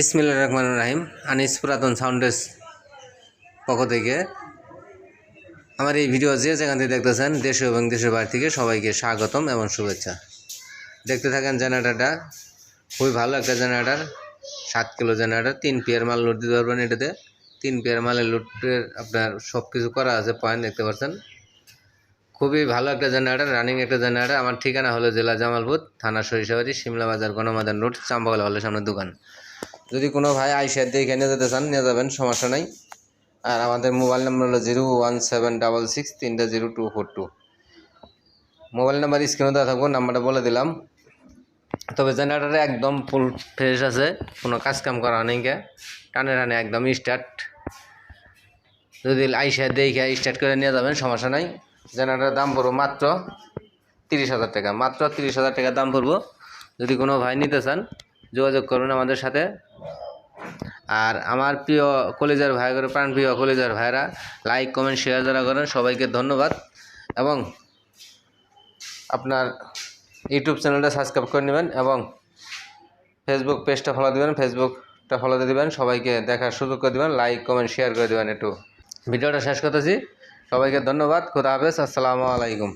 ইসমিল্লা রহমান রাহিম, আনিস পুরাতন সাউন্ডেস পক্ষ থেকে। আমার এই ভিডিও যে যেখান থেকে দেখতেছেন, দেশ এবং দেশের বাইরে থেকে সবাইকে স্বাগতম এবং শুভেচ্ছা। দেখতে থাকেন জেনারেটারটা, খুবই ভালো একটা জেনারেটার, সাত কিলো জেনারেটার, তিন পেয়ার মাল লোড দিতে পারবেন এটাতে। তিন পেয়ার মালের লোডের আপনার সব কিছু করা আছে পয়েন্ট দেখতে পাচ্ছেন। খুবই ভালো একটা জেনারেটার রানিং একটা জেনারেটার। আমার ঠিকানা হলো জেলা জামালপুর, থানা সরিষাবাড়ি, সিমলা বাজার গণমাদান রোড চাম্পাগলা হলের সামনে দোকান। যদি কোনো ভাই আইসার দিয়ে এখানে যেতে চান, নিয়ে যাবেন, সমস্যা নাই। আর আমাদের মোবাইল নাম্বার হলো zero one seven double six তিনটা zero two four two. Mobile number স্ক্রিনে দেওয়া থাকব, নাম্বারটা বলে দিলাম। তবে জেনারেটারে একদম ফুল ফ্রেশ আছে, কোনো কাজ কাম করা নেই কে টানে টানে একদম স্টার্ট যদি আইসা দেখে স্টার্ট করে নিয়ে যাবেন, সমস্যা নাই। জেনারেটারের দাম পড়ব মাত্র তিরিশ হাজার টাকা। মাত্র তিরিশ হাজার টাকা দাম পড়ব। যদি কোনো ভাই নিতে চান, যোগাযোগ করুন আমাদের সাথে। আর আমার প্রিয় কলেজের ভাই করে প্রাণ প্রিয় কলেজের ভাইরা লাইক কমেন্ট শেয়ার যারা করেন, সবাইকে ধন্যবাদ। এবং আপনার ইউটিউব চ্যানেলটা সাবস্ক্রাইব করে নেবেন এবং ফেসবুক পেজটা ফলো দেবেন ফেসবুকটা ফলো দিয়ে দেবেন, সবাইকে দেখার সুযোগ করে দেবেন লাইক কমেন্ট শেয়ার করে দেবেন একটু। ভিডিওটা শেষ করতেছি। সবাইকে ধন্যবাদ, খুদা হাফেজ, আসসালামু আলাইকুম।